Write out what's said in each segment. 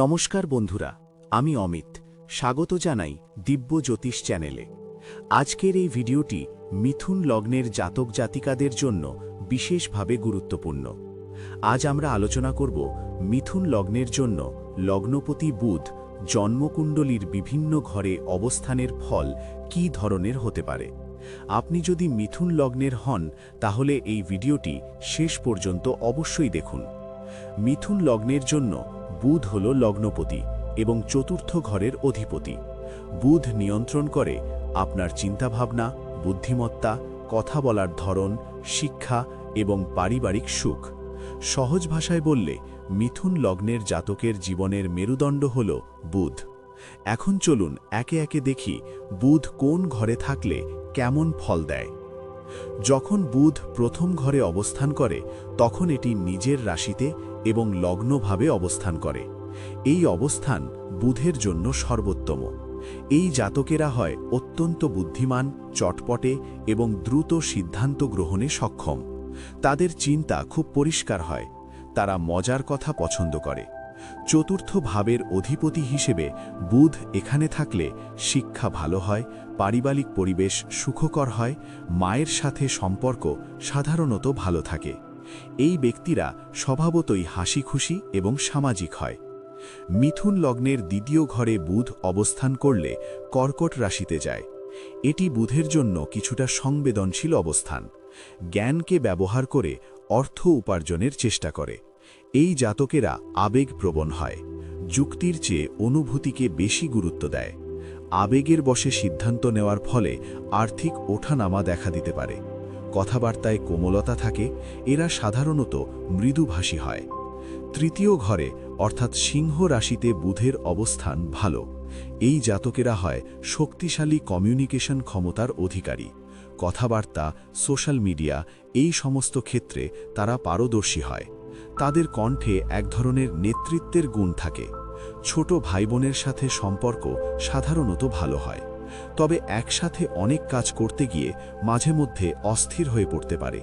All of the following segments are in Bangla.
নমস্কার বন্ধুরা, আমি অমিত। স্বাগত জানাই দিব্য জ্যোতিষ চ্যানেলে। আজকের এই ভিডিওটি মিথুন লগ্নের জাতক জাতিকাদের জন্য বিশেষভাবে গুরুত্বপূর্ণ। আজ আমরা আলোচনা করব মিথুন লগ্নের জন্য লগ্নপতি বুধ জন্মকুণ্ডলীর বিভিন্ন ঘরে অবস্থানের ফল কি ধরনের হতে পারে। আপনি যদি মিথুন লগ্নের হন, তাহলে এই ভিডিওটি শেষ পর্যন্ত অবশ্যই দেখুন। মিথুন লগ্নের জন্য বুধ হল লগ্নপতি এবং চতুর্থ ঘরের অধিপতি। বুধ নিয়ন্ত্রণ করে আপনার চিন্তাভাবনা, বুদ্ধিমত্তা, কথা বলার ধরন, শিক্ষা এবং পারিবারিক সুখ। সহজ ভাষায় বললে, মিথুন লগ্নের জাতকের জীবনের মেরুদণ্ড হল বুধ। এখন চলুন একে একে দেখি বুধ কোন ঘরে থাকলে কেমন ফল দেয়। যখন বুধ প্রথম ঘরে অবস্থান করে, তখন এটি নিজের রাশিতে এবং লগ্নভাবে অবস্থান করে। এই অবস্থান বুধের জন্য সর্বোত্তম। এই জাতকেরা হয় অত্যন্ত বুদ্ধিমান, চটপটে এবং দ্রুত সিদ্ধান্ত গ্রহণে সক্ষম। তাদের চিন্তা খুব পরিষ্কার হয়। তারা মজার কথা পছন্দ করে। চতুর্থ ভাবের অধিপতি হিসেবে বুধ এখানে থাকলে শিক্ষা ভালো হয়, পারিবারিক পরিবেশ সুখকর হয়, মায়ের সাথে সম্পর্ক সাধারণত ভালো থাকে। এই ব্যক্তিরা স্বভাবতই হাসি খুশি এবং সামাজিক হয়। মিথুন লগ্নের দ্বিতীয় ঘরে বুধ অবস্থান করলে কর্কট রাশিতে যায়। এটি বুধের জন্য কিছুটা সংবেদনশীল অবস্থান। জ্ঞানকে ব্যবহার করে অর্থ উপার্জনের চেষ্টা করে। এই জাতকেরা আবেগপ্রবণ হয়। যুক্তির চেয়ে অনুভূতিকে বেশি গুরুত্ব দেয়। আবেগের বসে সিদ্ধান্ত নেওয়ার ফলে আর্থিক ওঠানামা দেখা দিতে পারে। কথাবার্তায় কোমলতা থাকে, এরা সাধারণত মৃদুভাষী হয়। তৃতীয় ঘরে, অর্থাৎ সিংহ রাশিতে বুধের অবস্থান ভালো। এই জাতকেরা হয় শক্তিশালী কমিউনিকেশন ক্ষমতার অধিকারী। কথাবার্তা, সোশ্যাল মিডিয়া, এই সমস্ত ক্ষেত্রে তারা পারদর্শী হয়। তাদের কণ্ঠে এক ধরনের নেতৃত্বের গুণ থাকে। ছোট ভাইবোনের সাথে সম্পর্ক সাধারণত ভালো হয়। তবে একসাথে অনেক কাজ করতে গিয়ে মাঝে মধ্যে অস্থির হয়ে পড়তে পারে।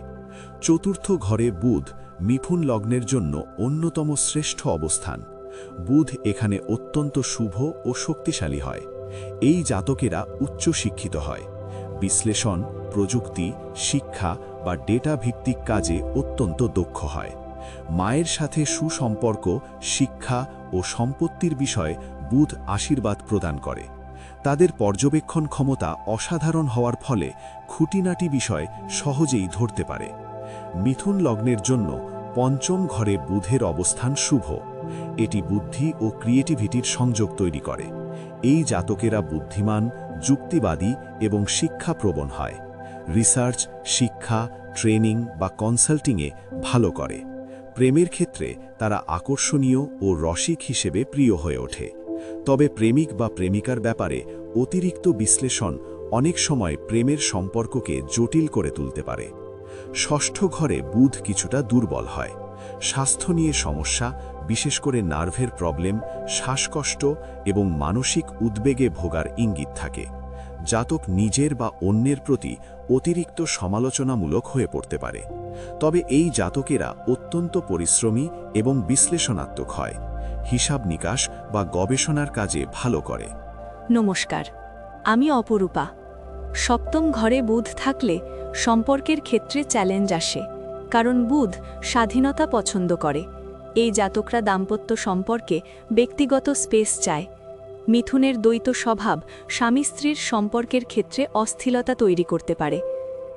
চতুর্থ ঘরে বুধ মিথুন লগ্নের জন্য অন্যতম শ্রেষ্ঠ অবস্থান। বুধ এখানে অত্যন্ত শুভ ও শক্তিশালী হয়। এই জাতকেরা উচ্চ শিক্ষিত হয়। বিশ্লেষণ, প্রযুক্তি, শিক্ষা বা ডেটা ভিত্তিক কাজে অত্যন্ত দক্ষ হয়। মায়ের সাথে সুসম্পর্ক, শিক্ষা ও সম্পত্তির বিষয়ে বুধ আশীর্বাদ প্রদান করে। তাদের পর্যবেক্ষণ ক্ষমতা অসাধারণ হওয়ার ফলে খুঁটিনাটি বিষয় সহজেই ধরতে পারে। মিথুন লগ্নের জন্য পঞ্চম ঘরে বুধের অবস্থান শুভ। এটি বুদ্ধি ও ক্রিয়েটিভিটির সংযোগ তৈরি করে। এই জাতকেরা বুদ্ধিমান, যুক্তিবাদী এবং শিক্ষাপ্রবণ হয়। রিসার্চ, শিক্ষা, ট্রেনিং বা কনসাল্টিংয়ে ভালো করে। প্রেমের ক্ষেত্রে তারা আকর্ষণীয় ও রসিক হিসেবে প্রিয় হয়ে ওঠে। তবে প্রেমিক বা প্রেমিকার ব্যাপারে অতিরিক্ত বিশ্লেষণ অনেক সময় প্রেমের সম্পর্ককে জটিল করে তুলতে পারে। ষষ্ঠ ঘরে বুধ কিছুটা দুর্বল হয়। স্বাস্থ্য নিয়ে সমস্যা, বিশেষ করে নার্ভের প্রবলেম, শ্বাসকষ্ট এবং মানসিক উদ্বেগে ভোগার ইঙ্গিত থাকে। জাতক নিজের বা অন্যের প্রতি অতিরিক্ত সমালোচনামূলক হয়ে পড়তে পারে। তবে এই জাতকেরা অত্যন্ত পরিশ্রমী এবং বিশ্লেষণাত্মক হয়। হিসাব নিকাশ বা গবেষণার কাজে ভালো করে। নমস্কার, আমি অপরূপা। সপ্তম ঘরে বুধ থাকলে সম্পর্কের ক্ষেত্রে চ্যালেঞ্জ আসে, কারণ বুধ স্বাধীনতা পছন্দ করে। এই জাতকরা দাম্পত্য সম্পর্কে ব্যক্তিগত স্পেস চায়। মিথুনের দ্বৈত স্বভাব স্বামী স্ত্রীর সম্পর্কের ক্ষেত্রে অস্থিরতা তৈরি করতে পারে,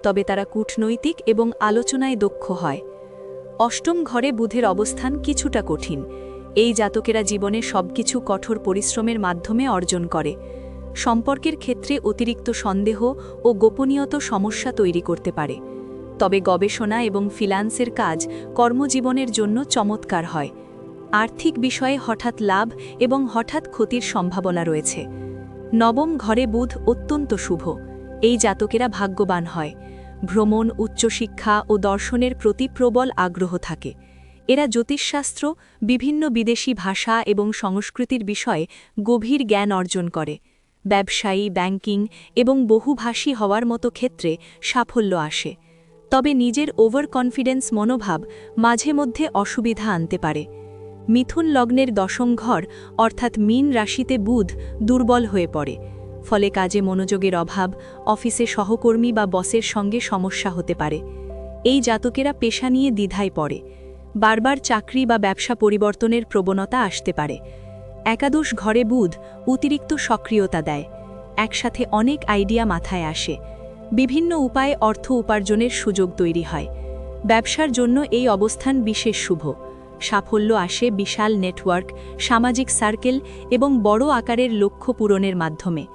তবে তারা কূটনৈতিক এবং আলোচনায় দক্ষ হয়। অষ্টম ঘরে বুধের অবস্থান কিছুটা কঠিন এই জাতকেরা জীবনে সবকিছু কঠোর পরিশ্রমের মাধ্যমে অর্জন করে। সম্পর্কের ক্ষেত্রে অতিরিক্ত সন্দেহ ও গোপনীয়ত সমস্যা তৈরি করতে পারে। তবে গবেষণা এবং ফিনান্সের কাজ কর্মজীবনের জন্য চমৎকার হয়। আর্থিক বিষয়ে হঠাৎ লাভ এবং হঠাৎ ক্ষতির সম্ভাবনা রয়েছে। নবম ঘরে বুধ অত্যন্ত শুভ। এই জাতকেরা ভাগ্যবান হয়। ভ্রমণ, উচ্চশিক্ষা ও দর্শনের প্রতি প্রবল আগ্রহ থাকে। এরা জ্যোতিষশাস্ত্র, বিভিন্ন বিদেশি ভাষা এবং সংস্কৃতির বিষয়ে গভীর জ্ঞান অর্জন করে। ব্যবসায়ী, ব্যাংকিং এবং বহুভাষী হওয়ার মতো ক্ষেত্রে সাফল্য আসে। তবে নিজের ওভার কনফিডেন্স মনোভাব মাঝে মধ্যে অসুবিধা আনতে পারে। মিথুন লগ্নের দশম ঘর, অর্থাৎ মিন রাশিতে বুধ, দুর্বল হয়ে পড়ে। ফলে কাজে মনোযোগের অভাব, অফিসে সহকর্মী বা বসের সঙ্গে সমস্যা হতে পারে। এই জাতকেরা পেশা নিয়ে দ্বিধায় পড়ে। বারবার চাকরি বা ব্যবসা পরিবর্তনের প্রবণতা আসতে পারে। একাদশ ঘরে বুধ অতিরিক্ত সক্রিয়তা দেয়। একসাথে অনেক আইডিয়া মাথায় আসে। বিভিন্ন উপায়ে অর্থ উপার্জনের সুযোগ তৈরি হয়। ব্যবসার জন্য এই অবস্থান বিশেষ শুভ। সাফল্য আসে বিশাল নেটওয়ার্ক, সামাজিক সার্কেল এবং বড় আকারের লক্ষ্য পূরণের মাধ্যমে।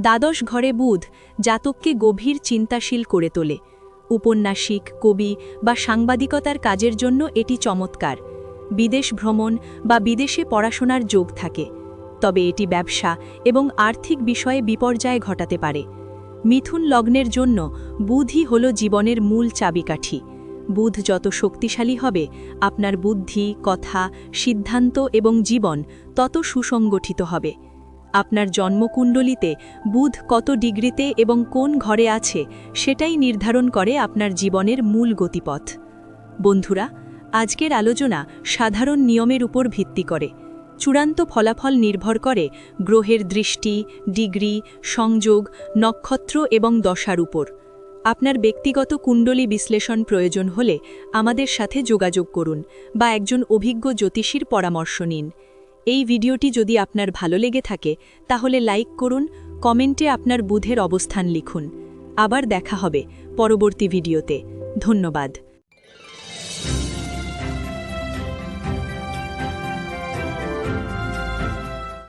দ্বাদশ ঘরে বুধ জাতককে গভীর চিন্তাশীল করে তোলে। উপন্যাসিক কবি বা সাংবাদিকতার কাজের জন্য এটি চমৎকার। বিদেশ ভ্রমণ বা বিদেশে পড়াশোনার যোগ থাকে। তবে এটি ব্যবসা এবং আর্থিক বিষয়ে বিপর্যয় ঘটাতে পারে। মিথুন লগ্নের জন্য বুধই হল জীবনের মূল চাবিকাঠি। বুধ যত শক্তিশালী হবে, আপনার বুদ্ধি, কথা, সিদ্ধান্ত এবং জীবন তত সুসংগঠিত হবে। আপনার জন্মকুণ্ডলিতে বুধ কত ডিগ্রিতে এবং কোন ঘরে আছে, সেটাই নির্ধারণ করে আপনার জীবনের মূল গতিপথ। বন্ধুরা, আজকের আলোচনা সাধারণ নিয়মের উপর ভিত্তি করে। চূড়ান্ত ফলাফল নির্ভর করে গ্রহের দৃষ্টি, ডিগ্রি, সংযোগ, নক্ষত্র এবং দশার উপর। আপনার ব্যক্তিগত কুণ্ডলী বিশ্লেষণ প্রয়োজন হলে আমাদের সাথে যোগাযোগ করুন বা একজন অভিজ্ঞ জ্যোতিষীর পরামর্শ নিন। এই ভিডিওটি যদি আপনার ভালো লেগে থাকে, তাহলে লাইক করুন, কমেন্টে আপনার বুধের অবস্থান লিখুন। আবার দেখা হবে পরবর্তী ভিডিওতে। ধন্যবাদ।